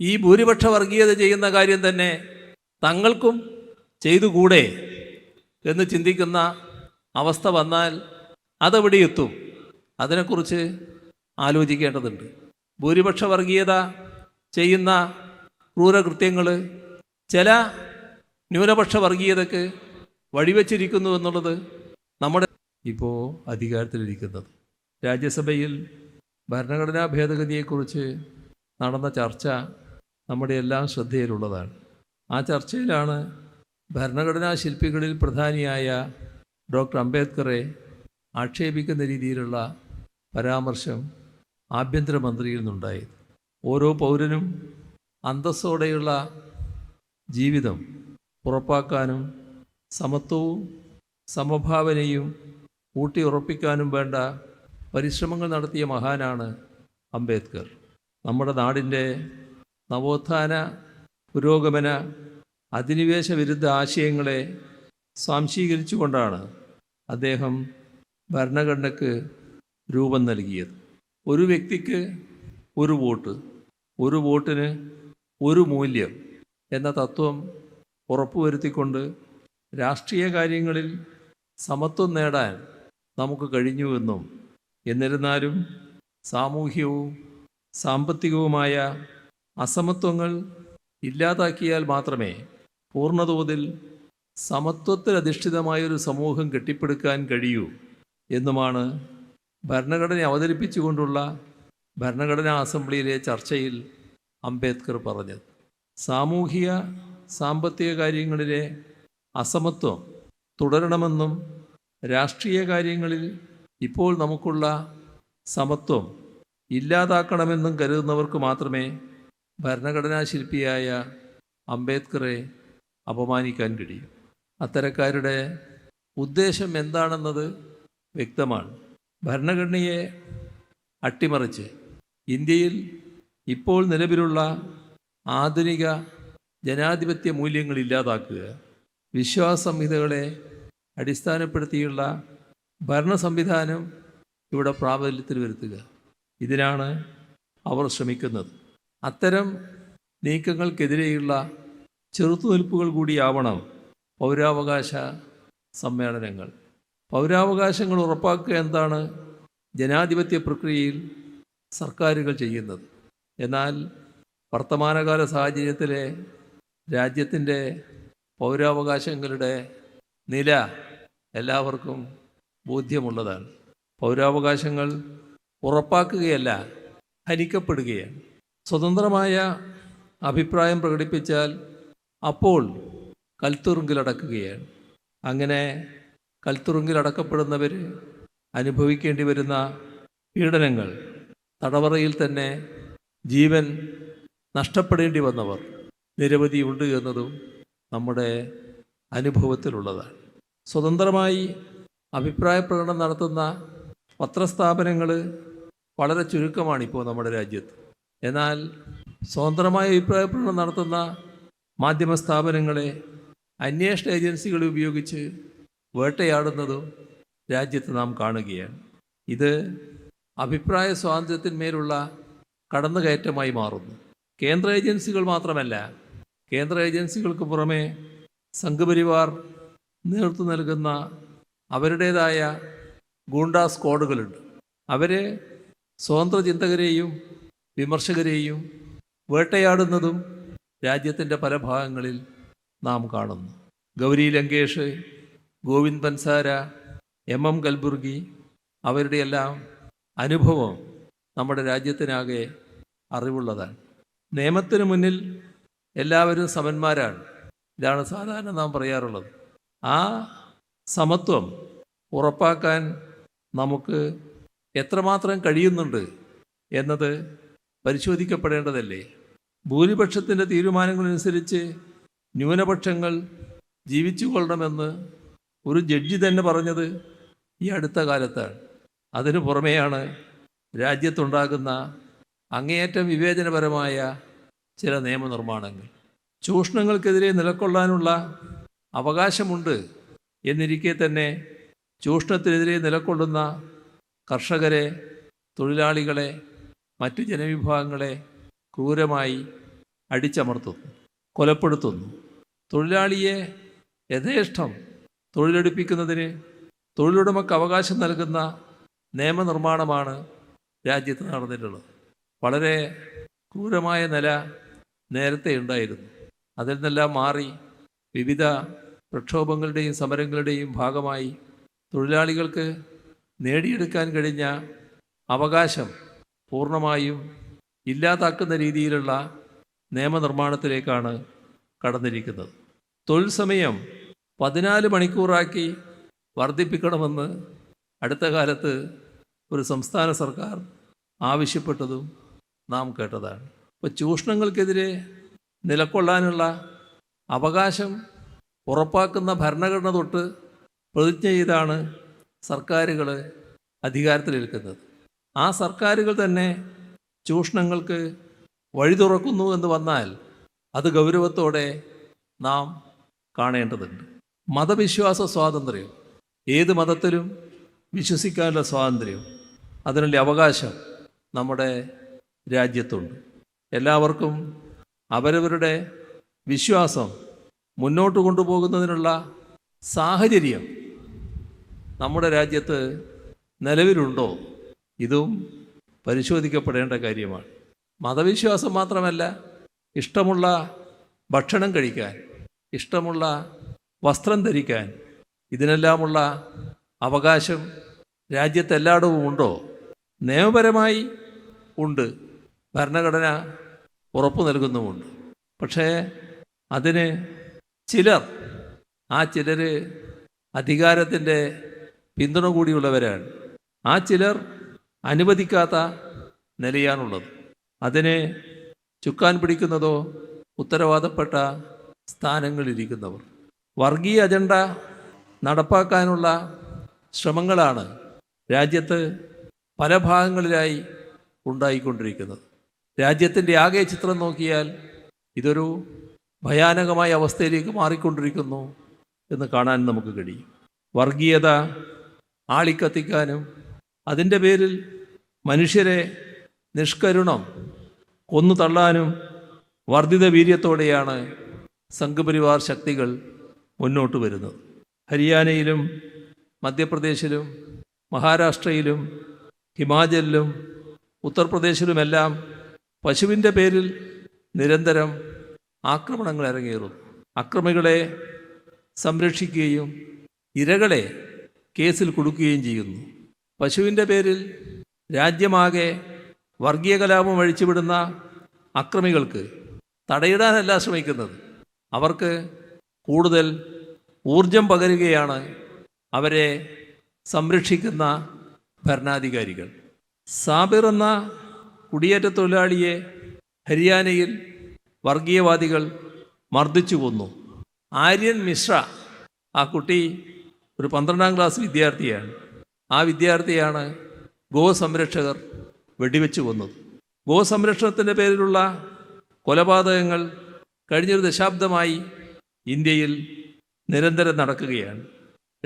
ഈ ഭൂരിപക്ഷ വർഗീയത ചെയ്യുന്ന കാര്യം തന്നെ തങ്ങൾക്കും ചെയ്തുകൂടെ എന്ന് ചിന്തിക്കുന്ന അവസ്ഥ വന്നാൽ അതെവിടെ എത്തും? അതിനെക്കുറിച്ച് ആലോചിക്കേണ്ടതുണ്ട്. ഭൂരിപക്ഷ വർഗീയത ചെയ്യുന്ന ക്രൂരകൃത്യങ്ങൾ ചില ന്യൂനപക്ഷ വർഗീയതക്ക് വഴിവെച്ചിരിക്കുന്നു എന്നുള്ളത് നമ്മുടെ ഇപ്പോൾ അധികാരത്തിലിരിക്കുന്നത്. രാജ്യസഭയിൽ ഭരണഘടനാ ഭേദഗതിയെക്കുറിച്ച് നടന്ന ചർച്ച നമ്മുടെ എല്ലാം ശ്രദ്ധയിലുള്ളതാണ് ആ ചർച്ചയിലാണ് ഭരണഘടനാ ശില്പികളിൽ പ്രധാനിയായ ഡോക്ടർ അംബേദ്കറെ ആക്ഷേപിക്കുന്ന രീതിയിലുള്ള പരാമർശം ആഭ്യന്തരമന്ത്രിയിൽ നിന്നുണ്ടായത്. ഓരോ പൗരനും അന്തസ്സോടെയുള്ള ജീവിതം ഉറപ്പാക്കാനും സമത്വവും സമഭാവനയും ഊട്ടിയുറപ്പിക്കാനും വേണ്ട പരിശ്രമങ്ങൾ നടത്തിയ മഹാനാണ് അംബേദ്കർ. നമ്മുടെ നാടിന്റെ നവോത്ഥാന പുരോഗമന അധിനിവേശ വിരുദ്ധ ആശയങ്ങളെ സ്വാംശീകരിച്ചു കൊണ്ടാണ് അദ്ദേഹം ഭരണഘടനയ്ക്ക് രൂപം നൽകിയത്. ഒരു വ്യക്തിക്ക് ഒരു വോട്ട് ഒരു വോട്ടിന് ഒരു മൂല്യം എന്ന തത്വം ഉറപ്പുവരുത്തിക്കൊണ്ട് രാഷ്ട്രീയ കാര്യങ്ങളിൽ സമത്വം നേടാൻ നമുക്ക് കഴിഞ്ഞുവെന്നും എന്നിരുന്നാലും സാമൂഹ്യവും സാമ്പത്തികവുമായ അസമത്വങ്ങൾ ഇല്ലാതാക്കിയാൽ മാത്രമേ പൂർണതോതിൽ സമത്വത്തിലധിഷ്ഠിതമായൊരു സമൂഹം കെട്ടിപ്പടുക്കാൻ കഴിയൂ എന്നുമാണ് ഭരണഘടന അവതരിപ്പിച്ചുകൊണ്ടുള്ള ഭരണഘടനാ അസംബ്ലിയിലെ ചർച്ചയിൽ അംബേദ്കർ പറഞ്ഞത്. സാമൂഹിക സാമ്പത്തിക കാര്യങ്ങളിലെ അസമത്വം തുടരണമെന്നും രാഷ്ട്രീയ കാര്യങ്ങളിൽ ഇപ്പോൾ നമുക്കുള്ള സമത്വം ഇല്ലാതാക്കണമെന്നും കരുതുന്നവർക്ക് മാത്രമേ ഭരണഘടനാ ശില്പിയായ അംബേദ്കറെ അപമാനിക്കാൻ കഴിയും. അത്തരക്കാരുടെ ഉദ്ദേശം എന്താണെന്നത് വ്യക്തമാണ്. ഭരണഘടനയെ അട്ടിമറിച്ച് ഇന്ത്യയിൽ ഇപ്പോൾ നിലവിലുള്ള ആധുനിക ജനാധിപത്യ മൂല്യങ്ങൾ ഇല്ലാതാക്കുക വിശ്വാസ സംഹിതകളെ അടിസ്ഥാനപ്പെടുത്തിയുള്ള ഭരണ സംവിധാനം ഇവിടെ പ്രാബല്യത്തിൽ വരുത്തുക ഇതിനാണ് അവർ ശ്രമിക്കുന്നത്. അത്തരം നീക്കങ്ങൾക്കെതിരെയുള്ള ചെറുത്തുനിൽപ്പുകൾ കൂടിയാവണം പൗരാവകാശ സമ്മേളനങ്ങൾ. പൗരാവകാശങ്ങൾ ഉറപ്പാക്കുക എന്താണ് ജനാധിപത്യ പ്രക്രിയയിൽ സർക്കാരുകൾ ചെയ്യുന്നത്. എന്നാൽ വർത്തമാനകാല സാഹചര്യത്തിലെ രാജ്യത്തിന്റെ പൗരാവകാശങ്ങളുടെ നില എല്ലാവർക്കും ബോധ്യമുള്ളതാണ്. പൗരാവകാശങ്ങൾ ഉറപ്പാക്കുകയല്ല ഹനിക്കപ്പെടുകയാണ്. സ്വതന്ത്രമായ അഭിപ്രായം പ്രകടിപ്പിച്ചാൽ അപ്പോൾ കൽത്തുറുങ്കിലടക്കുകയാണ്. അങ്ങനെ കൽത്തുറുങ്കിലടക്കപ്പെടുന്നവർ അനുഭവിക്കേണ്ടി വരുന്ന പീഡനങ്ങൾ തടവറയിൽ തന്നെ ജീവൻ നഷ്ടപ്പെടേണ്ടി വന്നവർ നിരവധിയുണ്ട് എന്നതും നമ്മുടെ അനുഭവത്തിലുള്ളതാണ്. സ്വതന്ത്രമായി അഭിപ്രായ പ്രകടനം നടത്തുന്ന പത്രസ്ഥാപനങ്ങൾ വളരെ ചുരുക്കമാണ് ഇപ്പോൾ നമ്മുടെ രാജ്യത്ത്. എന്നാൽ സ്വതന്ത്രമായ അഭിപ്രായ പ്രകടനം നടത്തുന്ന മാധ്യമ സ്ഥാപനങ്ങളെ അന്വേഷണ ഏജൻസികളെ ഉപയോഗിച്ച് വേട്ടയാടുന്നതും രാജ്യത്ത് നാം കാണുകയാണ്. ഇത് അഭിപ്രായ സ്വാതന്ത്ര്യത്തിന്മേലുള്ള കടന്നുകയറ്റമായി മാറുന്നു. കേന്ദ്ര ഏജൻസികൾ മാത്രമല്ല കേന്ദ്ര ഏജൻസികൾക്ക് പുറമെ സംഘപരിവാർ നേതൃത്വം നൽകുന്ന അവരുടേതായ ഗൂണ്ടാ സ്ക്വാഡുകളുണ്ട്. അവരെ സ്വതന്ത്ര ചിന്തകരെയും വിമർശകരെയും വേട്ടയാടുന്നതും രാജ്യത്തിന്റെ പല ഭാഗങ്ങളിൽ നാം കാണുന്നു. ഗൗരി ലങ്കേഷ് ഗോവിന്ദ് പൻസാര എം എം കൽബുർഗി അവരുടെയെല്ലാം അനുഭവം നമ്മുടെ രാജ്യത്തിനാകെ അറിവുള്ളതാണ്. നിയമത്തിന് മുന്നിൽ എല്ലാവരും സമന്മാരാണ്. ഇതാണ് സാധാരണ നാം പറയാറുള്ളത്. ആ സമത്വം ഉറപ്പാക്കാൻ നമുക്ക് എത്രമാത്രം കഴിയുന്നുണ്ട് എന്നത് പരിശോധിക്കപ്പെടേണ്ടതല്ലേ? ഭൂരിപക്ഷത്തിന്റെ തീരുമാനങ്ങളനുസരിച്ച് ന്യൂനപക്ഷങ്ങൾ ജീവിച്ചു കൊള്ളണമെന്ന് ഒരു ജഡ്ജി തന്നെ പറഞ്ഞത് ഈ അടുത്ത കാലത്താണ്. അതിനു പുറമെയാണ് രാജ്യത്തുണ്ടാകുന്ന അങ്ങേയറ്റം വിവേചനപരമായ ചില നിയമനിർമ്മാണങ്ങൾ. ചൂഷണങ്ങൾക്കെതിരെ നിലകൊള്ളാനുള്ള അവകാശമുണ്ട് എന്നിരിക്കെ തന്നെ ചൂഷണത്തിനെതിരെ നിലകൊള്ളുന്ന കർഷകരെ തൊഴിലാളികളെ മറ്റു ജനവിഭാഗങ്ങളെ ക്രൂരമായി അടിച്ചമർത്തുന്നു കൊലപ്പെടുത്തുന്നു. തൊഴിലാളിയെ യഥേഷ്ടം തൊഴിലെടുപ്പിക്കുന്നതിന് തൊഴിലുടമക്ക് അവകാശം നൽകുന്ന നിയമനിർമ്മാണമാണ് രാജ്യത്ത് നടന്നിട്ടുള്ളത്. വളരെ ക്രൂരമായ നില നേരത്തെ ഉണ്ടായിരുന്നു. അതിൽ നിന്നെല്ലാം മാറി വിവിധ പ്രക്ഷോഭങ്ങളുടെയും സമരങ്ങളുടെയും ഭാഗമായി തൊഴിലാളികൾക്ക് നേടിയെടുക്കാൻ കഴിഞ്ഞ അവകാശം പൂർണമായും ഇല്ലാതാക്കുന്ന രീതിയിലുള്ള നിയമനിർമ്മാണത്തിലേക്കാണ് കടന്നിരിക്കുന്നത്. തൊഴിൽ സമയം പതിനാല് മണിക്കൂറാക്കി വർദ്ധിപ്പിക്കണമെന്ന് അടുത്ത കാലത്ത് ഒരു സംസ്ഥാന സർക്കാർ ആവശ്യപ്പെട്ടതും നാം കേട്ടതാണ്. ഇപ്പോൾ ചൂഷണങ്ങൾക്കെതിരെ നിലക്കൊള്ളാനുള്ള അവകാശം ഉറപ്പാക്കുന്ന ഭരണഘടന തൊട്ട് പ്രതിജ്ഞ ചെയ്താണ് സർക്കാരുകൾ അധികാരത്തിലേൽക്കുന്നത് ആ സർക്കാരുകൾ തന്നെ ചൂഷണങ്ങൾക്ക് വഴി തുറക്കുന്നു എന്ന് വന്നാൽ അത് ഗൗരവത്തോടെ നാം കാണേണ്ടതുണ്ട്. മതവിശ്വാസ സ്വാതന്ത്ര്യം. ഏത് മതത്തിലും വിശ്വസിക്കാനുള്ള സ്വാതന്ത്ര്യം. അതിനുള്ള അവകാശം നമ്മുടെ രാജ്യത്തുണ്ട്. എല്ലാവർക്കും അവരവരുടെ വിശ്വാസം മുന്നോട്ട് കൊണ്ടുപോകുന്നതിനുള്ള സാഹചര്യം നമ്മുടെ രാജ്യത്ത് നിലവിലുണ്ടോ? ഇതും പരിശോധിക്കപ്പെടേണ്ട കാര്യമാണ്. മതവിശ്വാസം മാത്രമല്ല ഇഷ്ടമുള്ള ഭക്ഷണം കഴിക്കാൻ ഇഷ്ടമുള്ള വസ്ത്രം ധരിക്കാൻ ഇതിനെല്ലാമുള്ള അവകാശം രാജ്യത്തെല്ലായിടവും ഉണ്ടോ? നിയമപരമായി ഉണ്ട്. ഭരണഘടന ഉറപ്പു നൽകുന്നുമുണ്ട്. പക്ഷേ അതിന് ചിലർ ആ ചിലർ അധികാരത്തിന്റെ പിന്തുണ കൂടിയുള്ളവരാണ്. ആ ചിലർ അനുവദിക്കാത്ത നിലയാണുള്ളത്. അതിനെ ചുക്കാൻ പിടിക്കുന്നതോ ഉത്തരവാദപ്പെട്ട സ്ഥാനങ്ങളിരിക്കുന്നവർ. വർഗീയ അജണ്ട നടപ്പാക്കാനുള്ള ശ്രമങ്ങളാണ് രാജ്യത്ത് പല ഭാഗങ്ങളിലായി ഉണ്ടായിക്കൊണ്ടിരിക്കുന്നത്. രാജ്യത്തിന്റെ ആകെ ചിത്രം നോക്കിയാൽ ഇതൊരു ഭയാനകമായ അവസ്ഥയിലേക്ക് മാറിക്കൊണ്ടിരിക്കുന്നു എന്ന് കാണാൻ നമുക്ക് കഴിയും. വർഗീയത ആളിക്കത്തിക്കാനും അതിന്റെ പേരിൽ മനുഷ്യരെ നിഷ്കരുണം കൊന്നു തള്ളാനും വർദ്ധിത വീര്യത്തോടെയാണ് സംഘപരിവാർ ശക്തികൾ മുന്നോട്ട് വരുന്നത്. ഹരിയാനയിലും മധ്യപ്രദേശിലും മഹാരാഷ്ട്രയിലും ഹിമാചലിലും ഉത്തർപ്രദേശിലുമെല്ലാം പശുവിന്റെ പേരിൽ നിരന്തരം ആക്രമണങ്ങൾ ഇറങ്ങിയേറും അക്രമികളെ സംരക്ഷിക്കുകയും ഇരകളെ കേസിൽ കൊടുക്കുകയും ചെയ്യുന്നു. പശുവിന്റെ പേരിൽ രാജ്യമാകെ വർഗീയ കലാപം അഴിച്ചുവിടുന്ന അക്രമികൾക്ക് തടയിടാനല്ല ശ്രമിക്കുന്നത്. അവർക്ക് കൂടുതൽ ഊർജം പകരുകയാണ് അവരെ സംരക്ഷിക്കുന്ന ഭരണാധികാരികൾ. സാബിർ എന്ന കുടിയേറ്റ തൊഴിലാളിയെ ഹരിയാനയിൽ വർഗീയവാദികൾ മർദ്ദിച്ചു കൊന്നു. ആര്യൻ മിശ്ര ആ കുട്ടി ഒരു പന്ത്രണ്ടാം ക്ലാസ് വിദ്യാർത്ഥിയാണ്. ആ വിദ്യാർത്ഥിയാണ് ഗോസംരക്ഷകർ വെടിവെച്ച് കൊന്നത്. ഗോസംരക്ഷണത്തിന്റെ പേരിലുള്ള കൊലപാതകങ്ങൾ കഴിഞ്ഞൊരു ദശാബ്ദമായി ഇന്ത്യയിൽ നിരന്തരം നടക്കുകയാണ്.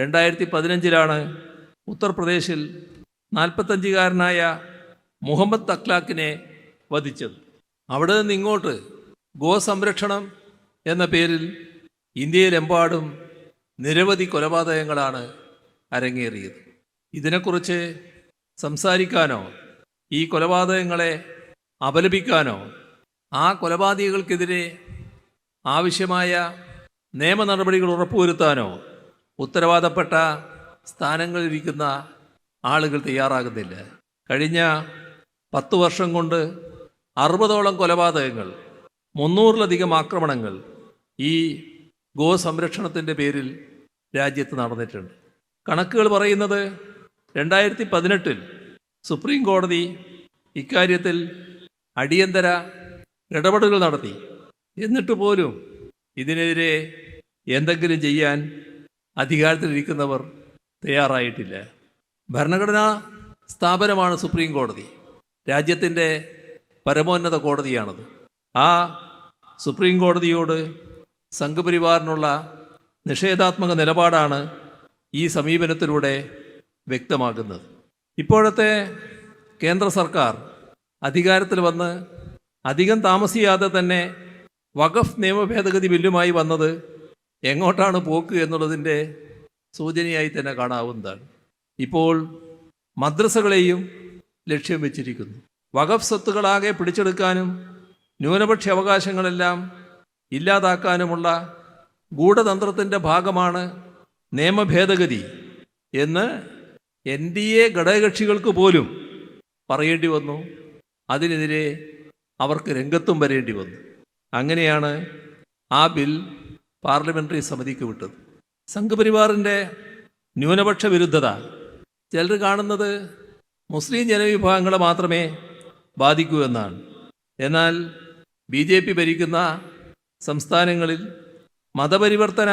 രണ്ടായിരത്തി പതിനഞ്ചിലാണ് ഉത്തർപ്രദേശിൽ നാൽപ്പത്തഞ്ചുകാരനായ മുഹമ്മദ് തക്ലാക്കിനെ വധിച്ചത്. അവിടെ നിന്ന് ഇങ്ങോട്ട് ഗോസംരക്ഷണം എന്ന പേരിൽ ഇന്ത്യയിലെമ്പാടും നിരവധി കൊലപാതകങ്ങളാണ് അരങ്ങേറിയത്. ഇതിനെക്കുറിച്ച് സംസാരിക്കാനോ ഈ കൊലപാതകങ്ങളെ അപലപിക്കാനോ ആ കൊലപാതകൾക്കെതിരെ ആവശ്യമായ നിയമ നടപടികൾ ഉറപ്പുവരുത്താനോ ഉത്തരവാദപ്പെട്ട സ്ഥാനങ്ങളിലിരിക്കുന്ന ആളുകൾ തയ്യാറാകുന്നില്ല. കഴിഞ്ഞ പത്ത് വർഷം കൊണ്ട് അറുപതോളം കൊലപാതകങ്ങൾ മുന്നൂറിലധികം ആക്രമണങ്ങൾ ഈ ഗോസംരക്ഷണത്തിന്റെ പേരിൽ രാജ്യത്ത് നടന്നിട്ടുണ്ട്. കണക്കുകൾ പറയുന്നത് രണ്ടായിരത്തി പതിനെട്ടിൽ സുപ്രീം കോടതി ഇക്കാര്യത്തിൽ അടിയന്തര ഇടപെടലുകൾ നടത്തി. എന്നിട്ട് പോലും ഇതിനെതിരെ എന്തെങ്കിലും ചെയ്യാൻ അധികാരത്തിലിരിക്കുന്നവർ തയ്യാറായിട്ടില്ല. ഭരണഘടനാ സ്ഥാപനമാണ് സുപ്രീം കോടതി. രാജ്യത്തിന്റെ പരമോന്നത കോടതിയാണത്. ആ സുപ്രീം കോടതിയോട് സംഘപരിവാറിനുള്ള നിഷേധാത്മക നിലപാടാണ് ഈ സമീപനത്തിലൂടെ വ്യക്തമാക്കുന്നത്. ഇപ്പോഴത്തെ കേന്ദ്ര സർക്കാർ അധികാരത്തിൽ വന്ന് അധികം താമസിയാതെ തന്നെ വഖഫ് നിയമ ഭേദഗതി ബില്ലുമായി വന്നത് എങ്ങോട്ടാണ് പോക്ക് എന്നുള്ളതിന്റെ സൂചനയായി തന്നെ കാണാവുന്നതാണ്. ഇപ്പോൾ മദ്രസകളെയും ലക്ഷ്യം വെച്ചിരിക്കുന്നു. വഖഫ് സ്വത്തുകളാകെ പിടിച്ചെടുക്കാനും ന്യൂനപക്ഷ അവകാശങ്ങളെല്ലാം ഇല്ലാതാക്കാനുമുള്ള ഗൂഢതന്ത്രത്തിന്റെ ഭാഗമാണ് നിയമഭേദഗതി എന്ന് എൻ ഡി എ ഘടകകക്ഷികൾക്ക് പോലും പറയേണ്ടി വന്നു. അതിനെതിരെ അവർക്ക് രംഗത്തും വരേണ്ടി വന്നു. അങ്ങനെയാണ് ആ ബിൽ പാർലമെന്ററി സമിതിക്ക് വിട്ടത്. സംഘപരിവാറിന്റെ ന്യൂനപക്ഷ വിരുദ്ധത ചിലർ കാണുന്നത് മുസ്ലിം ജനവിഭാഗങ്ങളെ മാത്രമേ ബാധിക്കൂ എന്നാണ്. എന്നാൽ ബി ജെ പി ഭരിക്കുന്ന സംസ്ഥാനങ്ങളിൽ മതപരിവർത്തന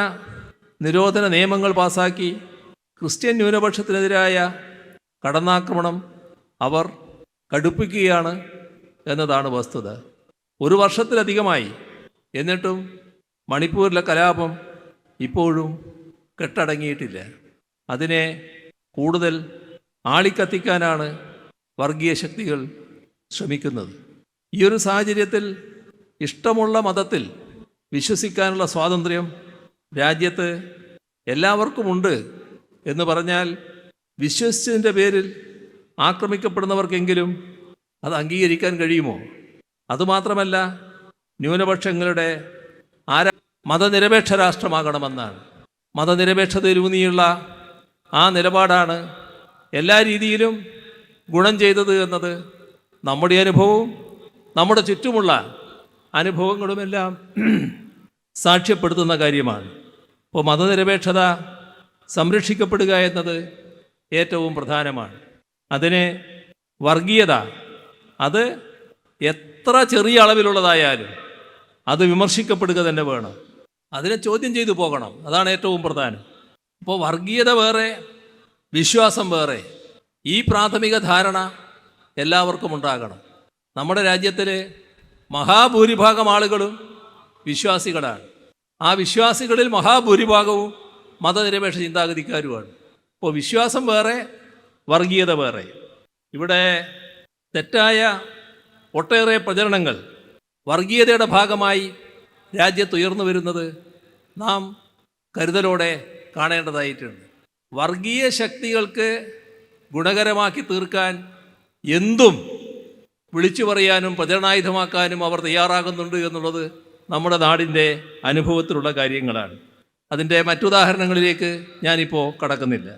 നിരോധന നിയമങ്ങൾ പാസാക്കി ക്രിസ്ത്യൻ ന്യൂനപക്ഷത്തിനെതിരായ കടന്നാക്രമണം അവർ കടുപ്പിക്കുകയാണ് എന്നതാണ് വസ്തുത. ഒരു വർഷത്തിലധികമായി എന്നിട്ടും മണിപ്പൂരിലെ കലാപം ഇപ്പോഴും കെട്ടടങ്ങിയിട്ടില്ല. അതിനെ കൂടുതൽ ആളിക്കത്തിക്കാനാണ് വർഗീയ ശക്തികൾ ശ്രമിക്കുന്നത്. ഈ ഒരു സാഹചര്യത്തിൽ ഇഷ്ടമുള്ള മതത്തിൽ വിശ്വസിക്കാനുള്ള സ്വാതന്ത്ര്യം രാജ്യത്ത് എല്ലാവർക്കുമുണ്ട് എന്ന് പറഞ്ഞാൽ വിശ്വസിച്ചതിന്റെ പേരിൽ ആക്രമിക്കപ്പെടുന്നവർക്കെങ്കിലും അത് അംഗീകരിക്കാൻ കഴിയുമോ? അതുമാത്രമല്ല ന്യൂനപക്ഷങ്ങളുടെ ആരാ മതനിരപേക്ഷ രാഷ്ട്രമാകണമെന്നാണ്. മതനിരപേക്ഷതയിലൂന്നിയുള്ള ആ നിലപാടാണ് എല്ലാ രീതിയിലും ഗുണം ചെയ്തത് എന്നത് നമ്മുടെ അനുഭവവും നമ്മുടെ ചുറ്റുമുള്ള അനുഭവങ്ങളുമെല്ലാം സാക്ഷ്യപ്പെടുത്തുന്ന കാര്യമാണ്. ഇപ്പോൾ മതനിരപേക്ഷത സംരക്ഷിക്കപ്പെടുക എന്നത് ഏറ്റവും പ്രധാനമാണ്. അതിന് വർഗീയത അത് എത്ര ചെറിയ അളവിലുള്ളതായാലും അത് വിമർശിക്കപ്പെടുക തന്നെ വേണം. അതിനെ ചോദ്യം ചെയ്തു പോകണം. അതാണ് ഏറ്റവും പ്രധാനം. അപ്പോൾ വർഗീയത വേറെ വിശ്വാസം വേറെ ഈ പ്രാഥമിക ധാരണ എല്ലാവർക്കും ഉണ്ടാകണം. നമ്മുടെ രാജ്യത്തിൽ മഹാഭൂരിഭാഗം ആളുകളും വിശ്വാസികളാണ്. ആ വിശ്വാസികളിൽ മഹാഭൂരിഭാഗവും മതനിരപേക്ഷ ചിന്താഗതിക്കാരുമാണ്. അപ്പോൾ വിശ്വാസം വേറെ വർഗീയത വേറെ. ഇവിടെ തെറ്റായ ഒട്ടേറെ പ്രചരണങ്ങൾ വർഗീയതയുടെ ഭാഗമായി രാജ്യത്ത് ഉയർന്നു വരുന്നത് നാം കരുതലോടെ കാണേണ്ടതായിട്ടുണ്ട്. വർഗീയ ശക്തികൾക്ക് ഗുണകരമാക്കി തീർക്കാൻ എന്തും വിളിച്ചു പറയാനും പ്രചരണായുധമാക്കാനും അവർ തയ്യാറാകുന്നുണ്ട് എന്നുള്ളത് നമ്മുടെ നാടിന്റെ അനുഭവത്തിലുള്ള കാര്യങ്ങളാണ്. അതിന്റെ മറ്റുദാഹരണങ്ങളിലേക്ക് ഞാനിപ്പോൾ കടക്കുന്നില്ല.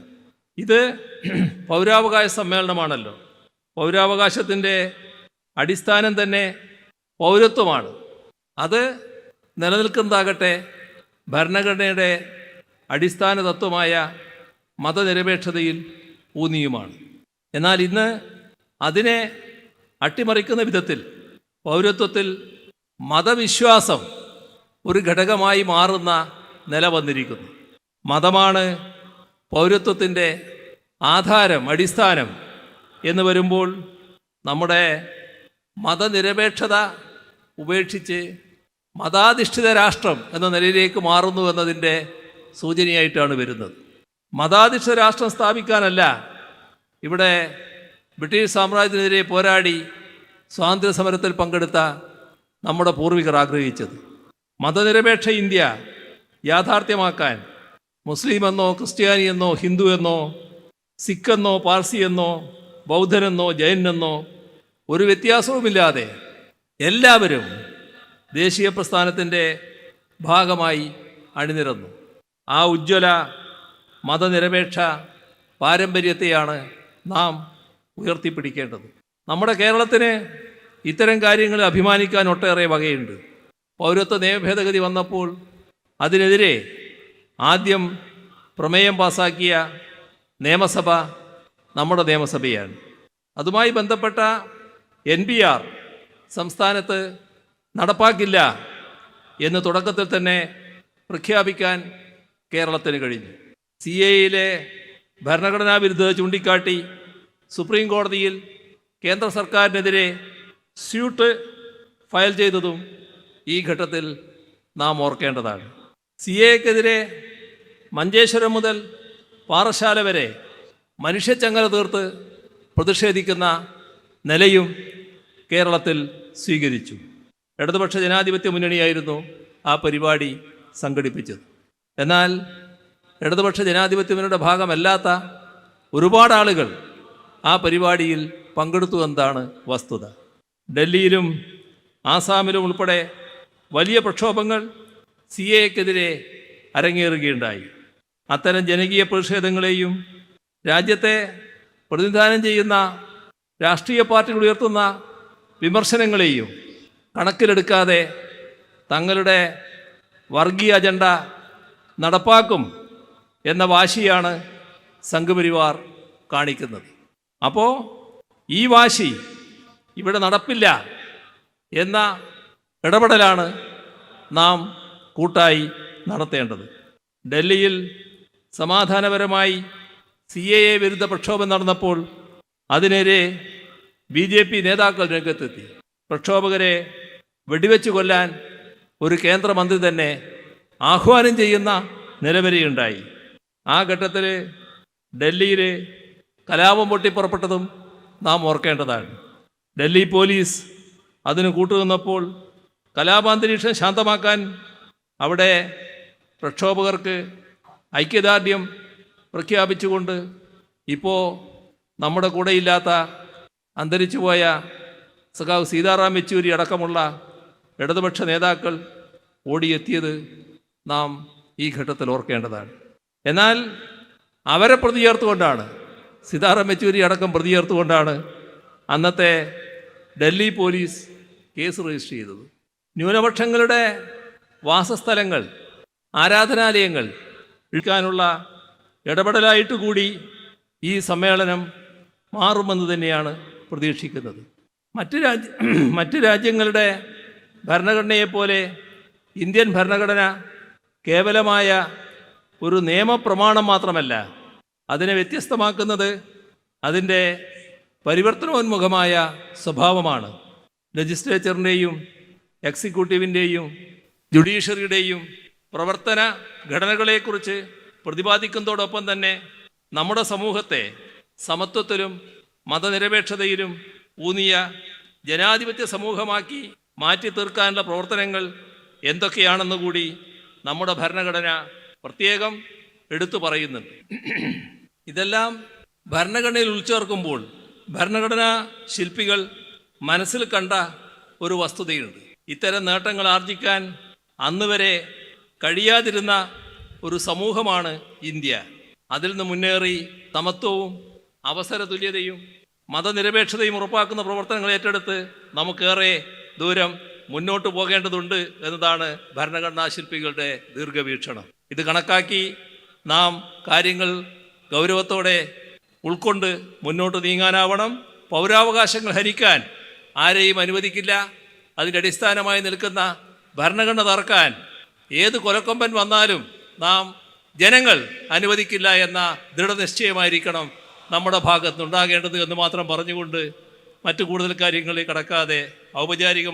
ഇത് പൗരാവകാശ സമ്മേളനമാണല്ലോ. പൗരാവകാശത്തിന്റെ അടിസ്ഥാനം തന്നെ പൗരത്വമാണ്. അത് നിലനിൽക്കുന്നതാകട്ടെ ഭരണഘടനയുടെ അടിസ്ഥാന തത്വമായ മതനിരപേക്ഷതയിൽ ഊന്നിയുമാണ്. എന്നാൽ ഇന്ന് അതിനെ അട്ടിമറിക്കുന്ന വിധത്തിൽ പൗരത്വത്തിൽ മതവിശ്വാസം ഒരു ഘടകമായി മാറുന്ന നില വന്നിരിക്കുന്നു മതമാണ് പൗരത്വത്തിന്റെ ആധാരം അടിസ്ഥാനം എന്ന് വരുമ്പോൾ നമ്മുടെ മതനിരപേക്ഷത ഉപേക്ഷിച്ച് മതാധിഷ്ഠിത രാഷ്ട്രം എന്ന നിലയിലേക്ക് മാറുന്നു എന്നതിന്റെ സൂചനയായിട്ടാണ് വരുന്നത്. മതാധിഷ്ഠിത രാഷ്ട്രം സ്ഥാപിക്കാനല്ല ഇവിടെ ബ്രിട്ടീഷ് സാമ്രാജ്യത്തിനെതിരെ പോരാടി സ്വാതന്ത്ര്യ സമരത്തിൽ പങ്കെടുത്ത നമ്മുടെ പൂർവികർ ആഗ്രഹിച്ചത്. മതനിരപേക്ഷ ഇന്ത്യ യാഥാർത്ഥ്യമാക്കാൻ. മുസ്ലിം എന്നോ ക്രിസ്ത്യാനി എന്നോ ഹിന്ദു എന്നോ സിഖ് എന്നോ പാർസി എന്നോ ബൗദ്ധനെന്നോ ജൈനെന്നോ ഒരു വ്യത്യാസവുമില്ലാതെ എല്ലാവരും ദേശീയ പ്രസ്ഥാനത്തിന്റെ ഭാഗമായി അണിനിരന്നു. ആ ഉജ്ജ്വല മതനിരപേക്ഷ പാരമ്പര്യത്തെയാണ് നാം ഉയർത്തിപ്പിടിക്കേണ്ടത്. നമ്മുടെ കേരളത്തിന് ഇത്തരം കാര്യങ്ങളിൽ അഭിമാനിക്കാൻ ഒട്ടേറെ വകയുണ്ട്. പൗരത്വ നിയമഭേദഗതി വന്നപ്പോൾ അതിനെതിരെ ആദ്യം പ്രമേയം പാസാക്കിയ നിയമസഭ നമ്മുടെ നിയമസഭയാണ്. അതുമായി ബന്ധപ്പെട്ട എൻ പി ആർ സംസ്ഥാനത്ത് നടപ്പാക്കില്ല എന്ന് തുടക്കത്തിൽ തന്നെ പ്രഖ്യാപിക്കാൻ കേരളത്തിന് കഴിഞ്ഞു. സി എയിലെ ഭരണഘടനാ വിരുദ്ധത ചൂണ്ടിക്കാട്ടി സുപ്രീം കോടതിയിൽ കേന്ദ്ര സർക്കാരിനെതിരെ സ്യൂട്ട് ഫയൽ ചെയ്തതും ഈ ഘട്ടത്തിൽ നാം ഓർക്കേണ്ടതാണ്. സി എക്കെതിരെ മഞ്ചേശ്വരം മുതൽ പാറശാല വരെ മനുഷ്യച്ചങ്ങല തീർത്ത് പ്രതിഷേധിക്കുന്ന നിലയും കേരളത്തിൽ സ്വീകരിച്ചു. ഇടതുപക്ഷ ജനാധിപത്യ മുന്നണിയായിരുന്നു ആ പരിപാടി സംഘടിപ്പിച്ചത്. എന്നാൽ ഇടതുപക്ഷ ജനാധിപത്യ ഭാഗമല്ലാത്ത ഒരുപാട് ആളുകൾ ആ പരിപാടിയിൽ പങ്കെടുത്തു എന്നതാണ് വസ്തുത. ഡൽഹിയിലും ആസാമിലും ഉൾപ്പെടെ വലിയ പ്രക്ഷോഭങ്ങൾ സി എക്കെതിരെ അരങ്ങേറുകയുണ്ടായി. അത്തരം ജനകീയ പ്രതിഷേധങ്ങളെയും രാജ്യത്തെ പ്രതിനിധാനം ചെയ്യുന്ന രാഷ്ട്രീയ പാർട്ടികൾ ഉയർത്തുന്ന വിമർശനങ്ങളെയും കണക്കിലെടുക്കാതെ തങ്ങളുടെ വർഗീയ അജണ്ട നടപ്പാക്കും എന്ന വാശിയാണ് സംഘപരിവാർ കാണിക്കുന്നത്. അപ്പോൾ ഈ വാശി ഇവിടെ നടപ്പില്ല എന്ന ഇടപെടലാണ് നാം കൂട്ടായി നടത്തേണ്ടത്. ഡൽഹിയിൽ സമാധാനപരമായി സി എ എ വിരുദ്ധ പ്രക്ഷോഭം നടന്നപ്പോൾ അതിനെതിരെ ബി ജെ പി നേതാക്കൾ രംഗത്തെത്തി. പ്രക്ഷോഭകരെ വെടിവെച്ച് കൊല്ലാൻ ഒരു കേന്ദ്രമന്ത്രി തന്നെ ആഹ്വാനം ചെയ്യുന്ന നിലവരെയുണ്ടായി. ആ ഘട്ടത്തിൽ ഡൽഹിയിൽ കലാപം പൊട്ടിപ്പുറപ്പെട്ടതും നാം ഓർക്കേണ്ടതാണ്. ഡൽഹി പോലീസ് അതിന് കൂട്ടുനിന്നപ്പോൾ കലാപാന്തരീക്ഷം ശാന്തമാക്കാൻ അവിടെ പ്രക്ഷോഭകർക്ക് ഐക്യദാർഢ്യം പ്രഖ്യാപിച്ചുകൊണ്ട് ഇപ്പോൾ നമ്മുടെ കൂടെയില്ലാത്ത അന്തരിച്ചുപോയ സഖാവ് സീതാറാം യെച്ചൂരി അടക്കമുള്ള ഇടതുപക്ഷ നേതാക്കൾ ഓടിയെത്തിയത് നാം ഈ ഘട്ടത്തിൽ ഓർക്കേണ്ടതാണ്. എന്നാൽ അവരെ പ്രതി ചേർത്തുകൊണ്ടാണ് സീതാറാം യെച്ചൂരി അടക്കം പ്രതി ചേർത്തുകൊണ്ടാണ് അന്നത്തെ ഡൽഹി പോലീസ് കേസ് രജിസ്റ്റർ ചെയ്തത്. ന്യൂനപക്ഷങ്ങളുടെ വാസസ്ഥലങ്ങൾ ആരാധനാലയങ്ങൾ ഇഴിക്കാനുള്ള ഇടപെടലായിട്ട് കൂടി ഈ സമ്മേളനം മാറുമെന്ന് തന്നെയാണ് പ്രതീക്ഷിക്കുന്നത്. മറ്റ് രാജ്യ മറ്റ് രാജ്യങ്ങളുടെ ഭരണഘടനയെപ്പോലെ ഇന്ത്യൻ ഭരണഘടന കേവലമായ ഒരു നിയമപ്രമാണം മാത്രമല്ല അതിനെ വ്യത്യസ്തമാക്കുന്നത് അതിന്റെ പരിവർത്തനോന്മുഖമായ സ്വഭാവമാണ്. ലെജിസ്ലേച്ചറിന്റെയും എക്സിക്യൂട്ടീവിന്റെയും ജുഡീഷ്യറിയുടെയും പ്രവർത്തന ഘടനകളെക്കുറിച്ച് പ്രതിപാദിക്കുന്നതോടൊപ്പം തന്നെ നമ്മുടെ സമൂഹത്തെ സമത്വത്തിലും മതനിരപേക്ഷതയിലും ഊന്നിയ ജനാധിപത്യ സമൂഹമാക്കി മാറ്റി തീർക്കാനുള്ള പ്രവർത്തനങ്ങൾ എന്തൊക്കെയാണെന്ന് കൂടി നമ്മുടെ ഭരണഘടന പ്രത്യേകം എടുത്തു പറയുന്നുണ്ട്. ഇതെല്ലാം ഭരണഘടനയിൽ ഉൾച്ചേർക്കുമ്പോൾ ഭരണഘടനാ ശില്പികൾ മനസ്സിൽ കണ്ട ഒരു വസ്തുതയുണ്ട്. ഇത്തരം നേട്ടങ്ങൾ ആർജിക്കാൻ അന്ന് വരെ കഴിയാതിരുന്ന ഒരു സമൂഹമാണ് ഇന്ത്യ. അതിൽ നിന്ന് മുന്നേറി സമത്വവും അവസര തുല്യതയും മതനിരപേക്ഷതയും ഉറപ്പാക്കുന്ന പ്രവർത്തനങ്ങൾ ഏറ്റെടുത്ത് നമുക്കേറെ ദൂരം മുന്നോട്ട് പോകേണ്ടതുണ്ട് എന്നതാണ് ഭരണഘടനാ ശില്പികളുടെ ദീർഘവീക്ഷണം. ഇത് കണക്കാക്കി നാം കാര്യങ്ങൾ ഗൗരവത്തോടെ ഉൾക്കൊണ്ട് മുന്നോട്ട് നീങ്ങാനാവണം. പൗരാവകാശങ്ങൾ ഹരിക്കാൻ ആരെയും അനുവദിക്കില്ല. അതിന്റെ അടിസ്ഥാനമായി നിൽക്കുന്ന ഭരണഘടന തറക്കാൻ ഏത് കൊലക്കൊമ്പൻ വന്നാലും നാം ജനങ്ങൾ അനുവദിക്കില്ല എന്ന ദൃഢനിശ്ചയമായിരിക്കണം നമ്മുടെ ഭാഗത്തുനിന്നുണ്ടാകേണ്ടത് എന്ന് മാത്രം പറഞ്ഞുകൊണ്ട് മറ്റു കൂടുതൽ കാര്യങ്ങളിൽ കടക്കാതെ ഔപചാരികമായി